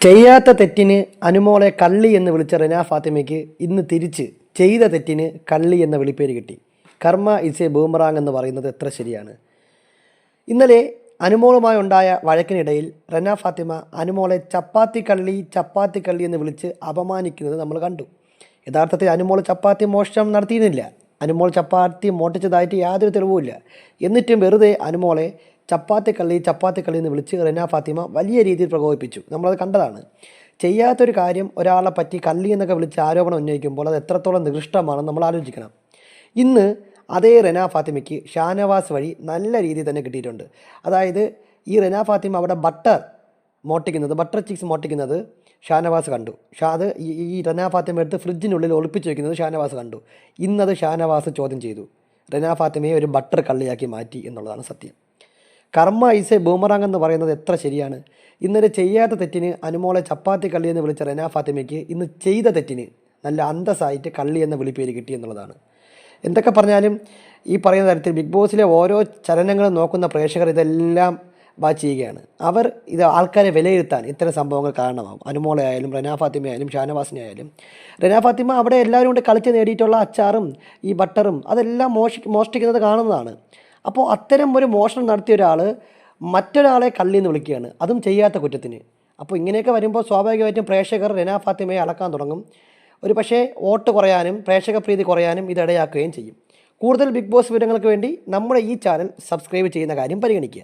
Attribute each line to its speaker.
Speaker 1: ചെയ്യാത്ത തെറ്റിന് അനുമോളെ കള്ളി എന്ന് വിളിച്ച റിന ഫാത്തിമയ്ക്ക് ഇന്ന് തിരിച്ച് ചെയ്ത തെറ്റിന് കള്ളി എന്ന വിളിപ്പേര് കിട്ടി. കർമ്മ ഇസ് എ ബൂമറാങ് എന്ന് പറയുന്നത് എത്ര ശരിയാണ്? ഇന്നലെ അനുമോളുമായി ഉണ്ടായ വഴക്കിനിടയിൽ റന ഫാത്തിമ അനുമോളെ ചപ്പാത്തി കള്ളി ചപ്പാത്തി കള്ളി എന്ന് വിളിച്ച് അപമാനിക്കുന്നത് നമ്മൾ കണ്ടു. യഥാർത്ഥത്തിൽ അനുമോൾ ചപ്പാത്തി മോഷണം നടത്തിയിരുന്നില്ല. അനുമോൾ ചപ്പാത്തി മോട്ടിച്ചതായിട്ട് യാതൊരു തെളിവുമില്ല. എന്നിട്ടും വെറുതെ അനുമോളെ ചപ്പാത്തി കള്ളി ചപ്പാത്തി കള്ളി എന്ന് വിളിച്ച് റെന ഫാത്തിമ വലിയ രീതിയിൽ പ്രകോപിപ്പിച്ചു. നമ്മളത് കണ്ടതാണ്. ചെയ്യാത്തൊരു കാര്യം ഒരാളെ പറ്റി കള്ളി എന്നൊക്കെ വിളിച്ച് ആരോപണം ഉന്നയിക്കുമ്പോൾ അത് എത്രത്തോളം നികൃഷ്ടമാണെന്ന് നമ്മൾ ആലോചിക്കണം. ഇന്ന് അതേ റെന ഫാത്തിമയ്ക്ക് ഷാനവാസ് വഴി നല്ല രീതിയിൽ തന്നെ കിട്ടിയിട്ടുണ്ട്. അതായത് ഈ റെന ഫാത്തിമ അവിടെ ബട്ടർ മോട്ടിക്കുന്നത് ബട്ടർ ചിക്സ് മോട്ടിക്കുന്നത് ഷാനവാസ് കണ്ടു. ഷാ അത് ഈ റെന ഫാത്തിമ എടുത്ത് ഫ്രിഡ്ജിനുള്ളിൽ ഒളിപ്പിച്ച് വയ്ക്കുന്നത് ഷാനവാസ് കണ്ടു. ഇന്നത് ഷാനവാസ് ചോദ്യം ചെയ്തു. റെന ഫാത്തിമയെ ഒരു ബട്ടർ കള്ളിയാക്കി മാറ്റി എന്നുള്ളതാണ് സത്യം. കർമ്മ ഈസ് എ ബൂമറാങ് എന്ന് പറയുന്നത് എത്ര ശരിയാണ്? ഇന്നലെ ചെയ്യാത്ത തെറ്റിന് അനുമോളെ ചപ്പാത്തി കള്ളി എന്ന് വിളിച്ച റെന ഫാത്തിമയ്ക്ക് ഇന്ന് ചെയ്ത തെറ്റിന് നല്ല അന്തസ്സായിട്ട് കള്ളി എന്ന വിളിപ്പേര് കിട്ടി എന്നുള്ളതാണ്. എന്തൊക്കെ പറഞ്ഞാലും ഈ പറയുന്ന തരത്തിൽ ബിഗ് ബോസിലെ ഓരോ ചലനങ്ങളും നോക്കുന്ന പ്രേക്ഷകർ ഇതെല്ലാം വാച്ച് ചെയ്യുകയാണ്. അവർ ഇത് ആൾക്കാരെ വിലയിരുത്താൻ ഇത്തരം സംഭവങ്ങൾ കാരണമാകും അനുമോളെ ആയാലും റനാ ഫാത്തിമ ആയാലും ഷാനവാസിനെ ആയാലും. റനാ ഫാത്തിമ അവിടെ എല്ലാവരും കൊണ്ട് കളിച്ച് നേടിയിട്ടുള്ള അച്ചാറും ഈ ബട്ടറും അതെല്ലാം മോഷി മോഷ്ടിക്കുന്നത് കാണുന്നതാണ്. അപ്പോൾ അത്തരം ഒരു മോഷണം നടത്തിയ ഒരാൾ മറ്റൊരാളെ കള്ളി എന്ന് വിളിക്കുകയാണ്. അതും ചെയ്യാത്ത കുറ്റത്തിന്. അപ്പോൾ ഇങ്ങനെയൊക്കെ വരുമ്പോൾ സ്വാഭാവികമായിട്ടും പ്രേക്ഷകർ റെന ഫാത്തിമയെ അളക്കാൻ തുടങ്ങും. ഒരു പക്ഷേ വോട്ട് കുറയാനും പ്രേക്ഷക പ്രീതി കുറയാനും ഇതിടയാക്കുകയും ചെയ്യും. കൂടുതൽ ബിഗ് ബോസ് വിവരങ്ങൾക്ക് വേണ്ടി നമ്മുടെ ഈ ചാനൽ സബ്സ്ക്രൈബ് ചെയ്യുന്ന കാര്യം പരിഗണിക്കുക.